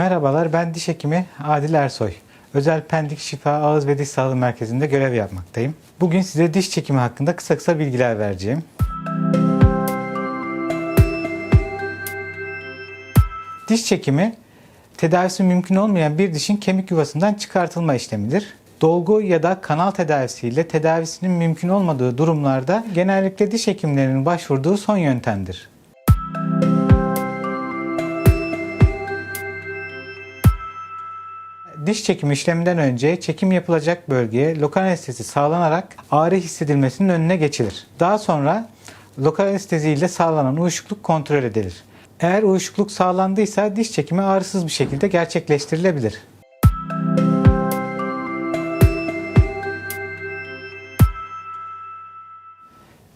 Merhabalar, ben diş hekimi Adil Ersoy. Özel Pendik Şifa Ağız ve Diş Sağlığı Merkezi'nde görev yapmaktayım. Bugün size diş çekimi hakkında kısa kısa bilgiler vereceğim. Diş çekimi, tedavisi mümkün olmayan bir dişin kemik yuvasından çıkartılma işlemidir. Dolgu ya da kanal tedavisiyle tedavisinin mümkün olmadığı durumlarda genellikle diş hekimlerinin başvurduğu son yöntemdir. Diş çekimi işleminden önce çekim yapılacak bölgeye lokal anestezi sağlanarak ağrı hissedilmesinin önüne geçilir. Daha sonra lokal anestezi ile sağlanan uyuşukluk kontrol edilir. Eğer uyuşukluk sağlandıysa diş çekimi ağrısız bir şekilde gerçekleştirilebilir.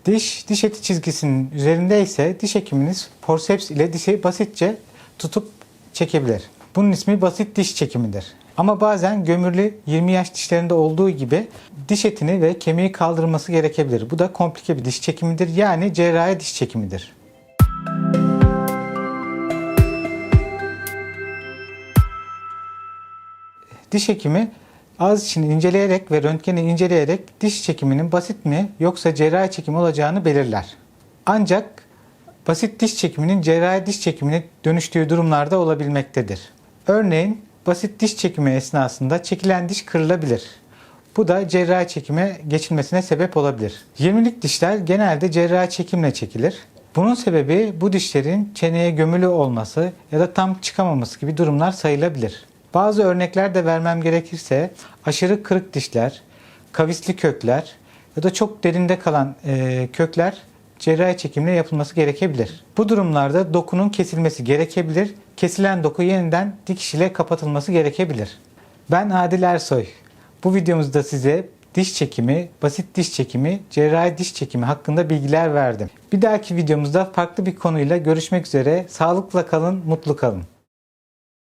Diş, diş eti çizgisinin üzerinde ise diş hekiminiz forceps ile dişi basitçe tutup çekebilir. Bunun ismi basit diş çekimidir. Ama bazen gömürlü 20 yaş dişlerinde olduğu gibi diş etini ve kemiği kaldırması gerekebilir. Bu da komplike bir diş çekimidir. Yani cerrahi diş çekimidir. Diş hekimi ağız içini inceleyerek ve röntgeni inceleyerek diş çekiminin basit mi yoksa cerrahi çekim olacağını belirler. Ancak basit diş çekiminin cerrahi diş çekimine dönüştüğü durumlarda olabilmektedir. Örneğin basit diş çekimi esnasında çekilen diş kırılabilir. Bu da cerrahi çekime geçilmesine sebep olabilir. 20'lik dişler genelde cerrahi çekimle çekilir. Bunun sebebi bu dişlerin çeneye gömülü olması ya da tam çıkamaması gibi durumlar sayılabilir. Bazı örnekler de vermem gerekirse aşırı kırık dişler, kavisli kökler ya da çok derinde kalan kökler cerrahi çekimle yapılması gerekebilir. Bu durumlarda dokunun kesilmesi gerekebilir. Kesilen doku yeniden dikiş ile kapatılması gerekebilir. Ben Adil Ersoy. Bu videomuzda size diş çekimi, basit diş çekimi, cerrahi diş çekimi hakkında bilgiler verdim. Bir dahaki videomuzda farklı bir konuyla görüşmek üzere. Sağlıkla kalın, mutlu kalın.